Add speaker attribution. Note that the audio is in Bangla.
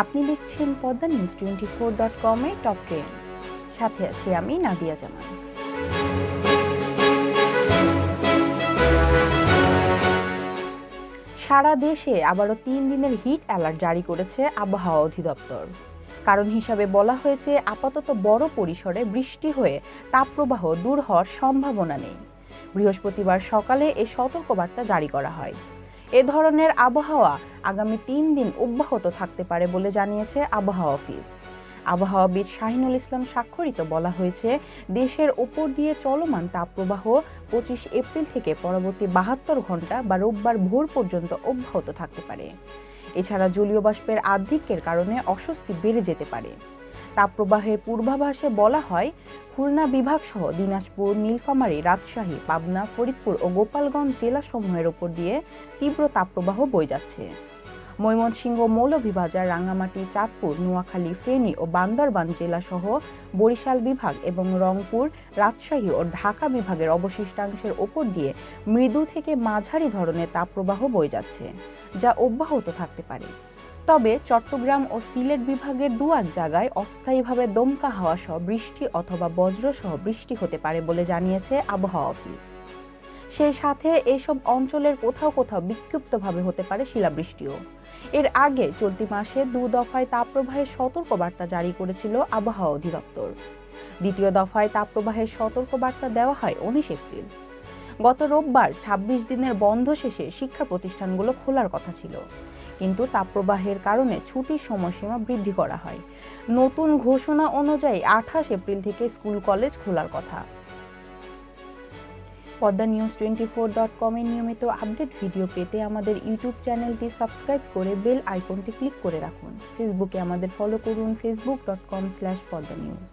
Speaker 1: আপনি দেখছেন Padma news twenty four dot কমে টপ ট্রেন্ডস সাথে আছি আমি নাদিয়া জামান। সারা দেশে আবারও তিন দিনের হিট অ্যালার্ট জারি করেছে আবহাওয়া অধিদপ্তর। কারণ হিসাবে বলা হয়েছে, আপাতত বড় পরিসরে বৃষ্টি হয়ে তাপপ্রবাহ দূর হওয়ার সম্ভাবনা নেই। বৃহস্পতিবার সকালে এ সতর্কবার্তা জারি করা হয়। এ ধরনের আবহাওয়া আগামী তিন দিন অব্যাহত থাকতে পারে বলে জানিয়েছে আবহাওয়া অফিস। আবহাওয়াবিদ শাহিনুল ইসলাম স্বাক্ষরিত বলা হয়েছে, দেশের ওপর দিয়ে চলমান তাপপ্রবাহ পঁচিশ এপ্রিল থেকে পরবর্তী বাহাত্তর ঘণ্টা বা রোববার ভোর পর্যন্ত অব্যাহত থাকতে পারে। এছাড়া জলীয় বাষ্পের আধিক্যের কারণে অস্বস্তি বেড়ে যেতে পারে। তাপপ্রবাহের পূর্বাভাসে বলা হয়, খুলনা বিভাগ সহ দিনাজপুর, নীলফামারী, রাজশাহী, পাবনা, ফরিদপুর ও গোপালগঞ্জ জেলাসমূহের উপর দিয়ে তীব্র তাপপ্রবাহ বয়ে যাচ্ছে। ময়মনসিংহ মৌলভীবাজার, রাঙ্গামাটি, চাঁদপুর, নোয়াখালী, ফেনী ও বান্দরবান জেলাসহ বরিশাল বিভাগ এবং রংপুর, রাজশাহী ও ঢাকা বিভাগের অবশিষ্টাংশের ওপর দিয়ে মৃদু থেকে মাঝারি ধরনের তাপপ্রবাহ বয়ে যাচ্ছে, যা অব্যাহত থাকতে পারে। তবে চট্টগ্রাম ও সিলেট বিভাগের দু এক জায়গায় অস্থায়ীভাবে দমকা হাওয়া সহ বৃষ্টি অথবা বজ্র সহ বৃষ্টি হতে পারে বলে জানিয়েছে আবহাওয়া অফিস। সেই সাথে এসব অঞ্চলের কোথাও কোথাও বিক্ষিপ্তভাবে হতে পারে শিলাবৃষ্টিও। এর আগে চলতি মাসে দু দফায় তাপপ্রবাহের সতর্কবার্তা জারি করেছিল আবহাওয়া অধিদপ্তর। দ্বিতীয় দফায় তাপপ্রবাহের সতর্কবার্তা দেওয়া হয় উনিশ এপ্রিল। গত রোববার ২৬ দিনের বন্ধ শেষে শিক্ষা প্রতিষ্ঠানগুলো খোলার কথা ছিল। কিন্তু তাপপ্রবাহের কারণে ছুটির সময়সীমা বৃদ্ধি করা হয়। নতুন ঘোষণা অনুযায়ী আঠাশ এপ্রিল থেকে স্কুল কলেজ খোলার কথা। Padma news twenty four dot কমের নিয়মিত আপডেট ভিডিও পেতে আমাদের ইউটিউব চ্যানেলটি সাবস্ক্রাইব করে বেল আইকনটি ক্লিক করে রাখুন। ফেসবুকে আমাদের ফলো করুন Facebook dot com slash Padma news.